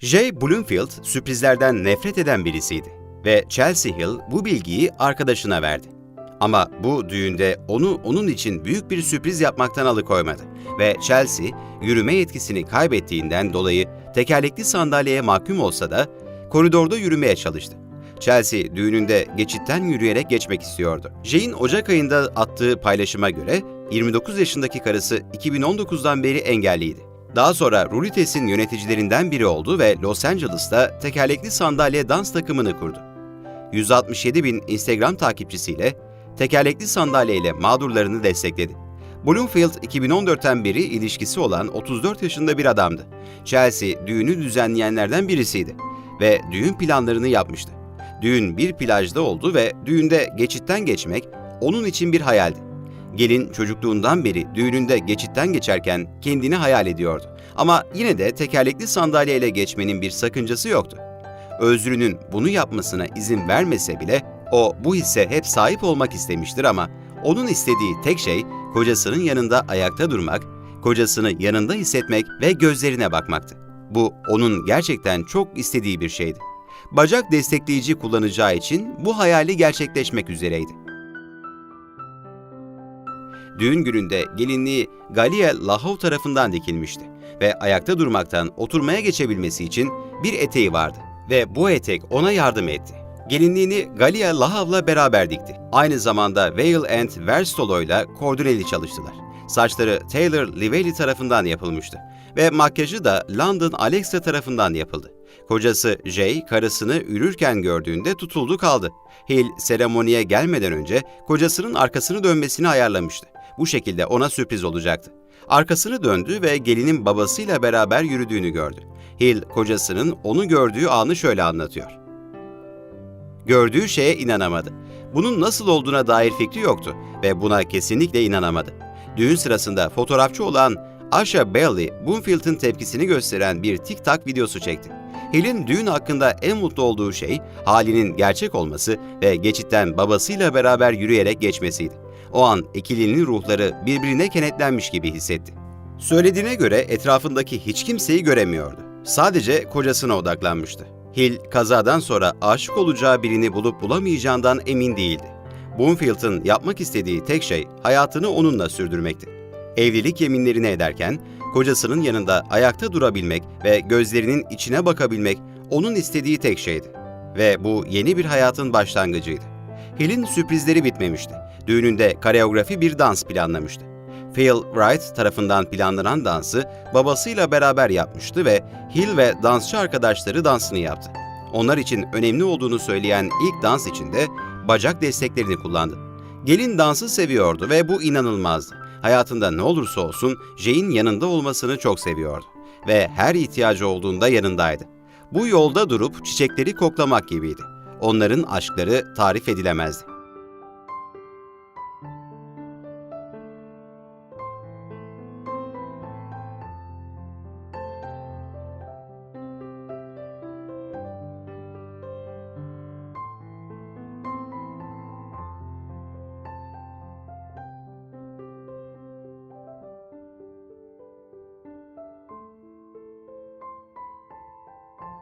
Jay Bloomfield sürprizlerden nefret eden birisiydi ve Chelsea Hill bu bilgiyi arkadaşına verdi. Ama bu düğünde onu onun için büyük bir sürpriz yapmaktan alıkoymadı ve Chelsea yürüme yetkisini kaybettiğinden dolayı tekerlekli sandalyeye mahkum olsa da koridorda yürümeye çalıştı. Chelsea düğününde geçitten yürüyerek geçmek istiyordu. Jay'in Ocak ayında attığı paylaşıma göre 29 yaşındaki karısı 2019'dan beri engelliydi. Daha sonra Rulites'in yöneticilerinden biri oldu ve Los Angeles'ta tekerlekli sandalye dans takımını kurdu. 167 bin Instagram takipçisiyle tekerlekli sandalyeyle mağdurlarını destekledi. Bloomfield 2014'ten beri ilişkisi olan 34 yaşında bir adamdı. Chelsea düğünü düzenleyenlerden birisiydi ve düğün planlarını yapmıştı. Düğün bir plajda oldu ve düğünde geçitten geçmek onun için bir hayaldi. Gelin çocukluğundan beri düğününde geçitten geçerken kendini hayal ediyordu. Ama yine de tekerlekli sandalyeyle geçmenin bir sakıncası yoktu. Özrünün bunu yapmasına izin vermese bile o bu hisse hep sahip olmak istemiştir ama onun istediği tek şey kocasının yanında ayakta durmak, kocasını yanında hissetmek ve gözlerine bakmaktı. Bu onun gerçekten çok istediği bir şeydi. Bacak destekleyici kullanacağı için bu hayali gerçekleşmek üzereydi. Düğün gününde gelinliği Galia Lahov tarafından dikilmişti ve ayakta durmaktan oturmaya geçebilmesi için bir eteği vardı ve bu etek ona yardım etti. Gelinliğini Galia Lahav'la beraber dikti. Aynı zamanda Veil and Verstolo ile koordineli çalıştılar. Saçları Taylor Lively tarafından yapılmıştı ve makyajı da London Alexa tarafından yapıldı. Kocası Jay, karısını ürürken gördüğünde tutuldu kaldı. Hill, seremoniye gelmeden önce kocasının arkasını dönmesini ayarlamıştı. Bu şekilde ona sürpriz olacaktı. Arkasını döndü ve gelinin babasıyla beraber yürüdüğünü gördü. Hill, kocasının onu gördüğü anı şöyle anlatıyor. Gördüğü şeye inanamadı. Bunun nasıl olduğuna dair fikri yoktu ve buna kesinlikle inanamadı. Düğün sırasında fotoğrafçı olan Asha Bailey, Bloomfield'ın tepkisini gösteren bir TikTok videosu çekti. Hill'in düğün hakkında en mutlu olduğu şey halinin gerçek olması ve geçitten babasıyla beraber yürüyerek geçmesiydi. O an ikilinin ruhları birbirine kenetlenmiş gibi hissetti. Söylediğine göre etrafındaki hiç kimseyi göremiyordu. Sadece kocasına odaklanmıştı. Hill kazadan sonra aşık olacağı birini bulup bulamayacağından emin değildi. Bloomfield'ın yapmak istediği tek şey hayatını onunla sürdürmekti. Evlilik yeminlerini ederken kocasının yanında ayakta durabilmek ve gözlerinin içine bakabilmek onun istediği tek şeydi. Ve bu yeni bir hayatın başlangıcıydı. Hill'in sürprizleri bitmemişti. Düğününde koreografi bir dans planlamıştı. Phil Wright tarafından planlanan dansı babasıyla beraber yapmıştı ve Hill ve dansçı arkadaşları dansını yaptı. Onlar için önemli olduğunu söyleyen ilk dans için de bacak desteklerini kullandı. Gelin dansı seviyordu ve bu inanılmazdı. Hayatında ne olursa olsun Jay'in yanında olmasını çok seviyordu ve her ihtiyacı olduğunda yanındaydı. Bu yolda durup çiçekleri koklamak gibiydi. Onların aşkları tarif edilemezdi.